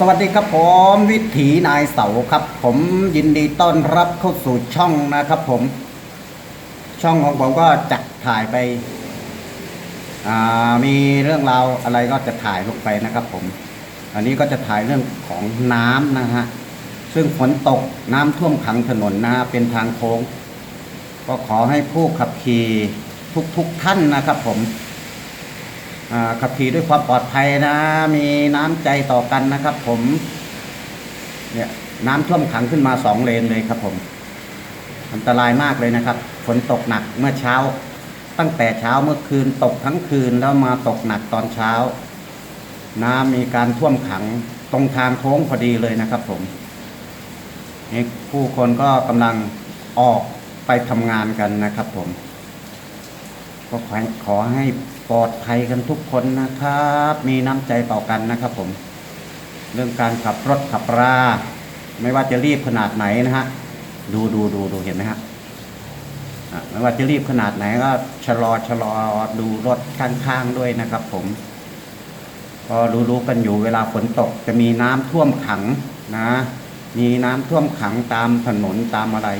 สวัสดีครับผมวิถีนายเสาครับ ผมยินดีต้อนรับเข้าสู่ช่องนะครับผม ช่องของผมก็จะถ่ายไป มีเรื่องราวอะไรก็จะถ่ายลงไปนะครับ ผม อันนี้ก็จะถ่ายเรื่องของน้ำนะฮะซึ่งฝนตกน้ำท่วมขังถนนนะฮะเป็นทางโค้ง ก็ขอให้ผู้ขับขี่ทุกๆทท่านนะครับ ผม ขับขี่ด้วยความปลอดภัยนะ มีน้ำใจต่อกันนะครับ ผมเนี่ยน้ำท่วมขังขึ้นมาสองเลนเลยครับผม อันตรายมากเลยนะครับ ฝนตกหนักเมื่อเช้า ตั้งแต่เช้าเมื่อคืนตกทั้งคืนแล้วมาตกหนักตอนเช้า น้ำมีการท่วมขังตรงทางโค้งพอดีเลยนะครับ ผมนี่ผู้คนก็กำลังออกไปทำงานกันนะครับผม ก็ขอให้ขอให้ปลอดภัยกันทุกคนนะครับ มีน้ำใจต่อกันนะครับผม เรื่องการขับรถขับรา ไม่ว่าจะรีบขนาดไหนนะฮะ ดูดูดูดูเห็นไหมฮะไม่ว่าจะรีบขนาดไหนก็ชะลอชะลอดูรถข้างๆด้วยนะครับ ผม ก็รู้ๆกันอยู่เวลาฝนตกจะมีน้ำท่วมขังนะ มีน้ำท่วมขังตามถนนตามอะไร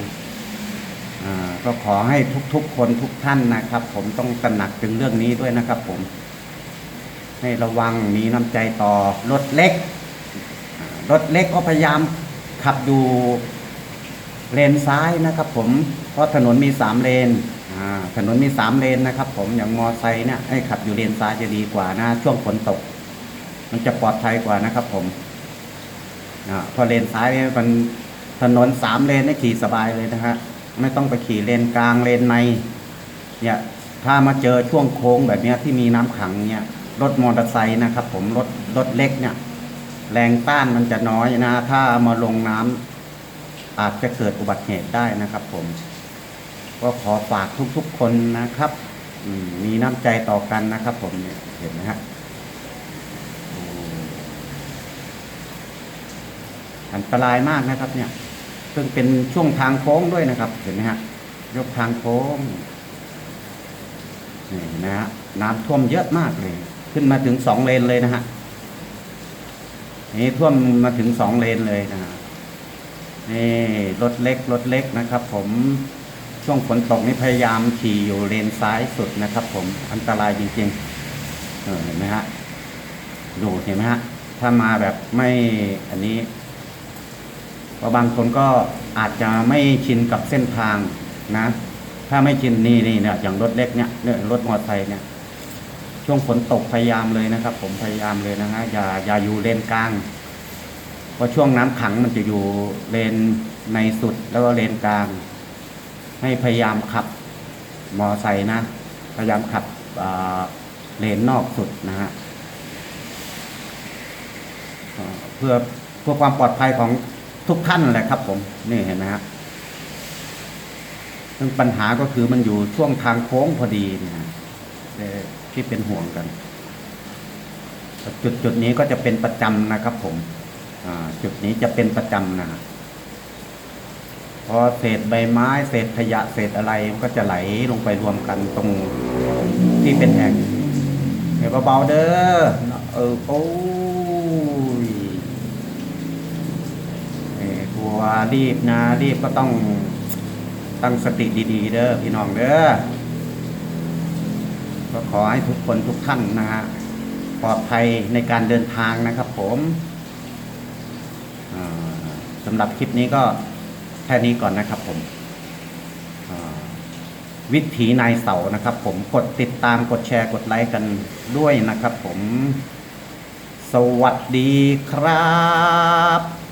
ก็ขอให้ทุกๆคนทุกท่านนะครับ ผมต้องตระหนักถึงเรื่องนี้ด้วยนะครับผม ให้ระวังมีน้ำใจต่อรถเล็ก รถเล็กก็พยายามขับอยู่เลนซ้ายนะครับผม เพราะถนนมีสามเลนถนนมีสามเลนนะครับ ผมอย่างมอไซค์เนี่ยให้ขับอยู่เลนซ้ายจะดีกว่านะ ช่วงฝนตก มันจะปลอดภัยกว่านะครับ ผมอพอเลนซ้ายเนี่ยมันถนนสามเลนนี่ขี่สบายเลยนะฮะ ไม่ต้องไปขี่เลนกลางเลนใน เนี่ยถ้ามาเจอช่วงโค้งแบบนี้ที่มีน้ำขังเนี่ยรถมอเตอร์ไซค์นะครับ ผมรถรถเล็กเนี่ย แรงต้านมันจะน้อยนะ ถ้ามาลงน้ำอาจจะเกิดอุบัติเหตุได้นะครับ ผม ก็ขอฝากทุกๆคนนะครับมีน้ำใจต่อกันนะครับ ผมเนี่ยเห็นไหมฮะอันตรายมากนะครับเนี่ย ซึ่งเป็นช่วงทางโค้งด้วยนะครับ เห็นไหมฮะยกทางโค้งนี่นะฮะน้ำท่วมเยอะมากเลย ขึ้นมาถึงสองเลนเลยนะฮะนี่ท่วมมาถึงสองเลนเลยนะฮะนี่รถเล็กรถเล็กนะครับ ผมช่วงฝนตกนี่พยายามขี่อยู่เลนซ้ายสุดนะครับ ผมอันตรายจริงๆเห็นไหมฮะดูเห็นไหมฮะถ้ามาแบบไม่อันนี้ เพราะบางคนก็อาจจะไม่ชินกับเส้นทางนะ ถ้าไม่ชินนี่นี่เนี่ยอย่างรถเล็กเนี่ยเนี่ยรถมอเตอร์ไซค์เนี่ย ช่วงฝนตกพยายามเลยนะครับ ผมพยายามเลยนะฮะอย่าอย่าอยู่เลนกลางเพราะช่วงน้ำขังมันจะอยู่เลนในสุดแล้วก็เลนกลาง ให้พยายามขับมอเตอร์ไซค์นะ พยายามขับเลนนอกสุดนะฮะเพื่อเพื่อความปลอดภัยของ ทุกท่านแหละครับ ผมนี่เห็นไหมฮะซึ่งปัญหาก็คือมันอยู่ช่วงทางโค้งพอดีนะที่เป็นห่วงกัน จุดจุดนี้ก็จะเป็นประจำนะครับ ผมจุดนี้จะเป็นประจำนะฮะพอเศษใบไม้ เศษขยะเศษอะไรมันก็จะไหลลงไปรวมกันตรงที่เป็นแอ่งเดี๋ยวเบาๆเด้อเออโอ้ย เอ่อทัว ร์รีบนะ รีบก็ต้องตั้งสติดีๆ เด้อพี่น้องเด้อก็ขอให้ทุกคนทุกท่านนะฮะปลอดภัยในการเดินทางนะครับผมสำหรับคลิปนี้ก็แค่นี้ก่อนนะครับผมวิถีนายเสานะครับ ผมกดติดตามกดแชร์กดไลค์กันด้วยนะครับผม สวัสดีครับ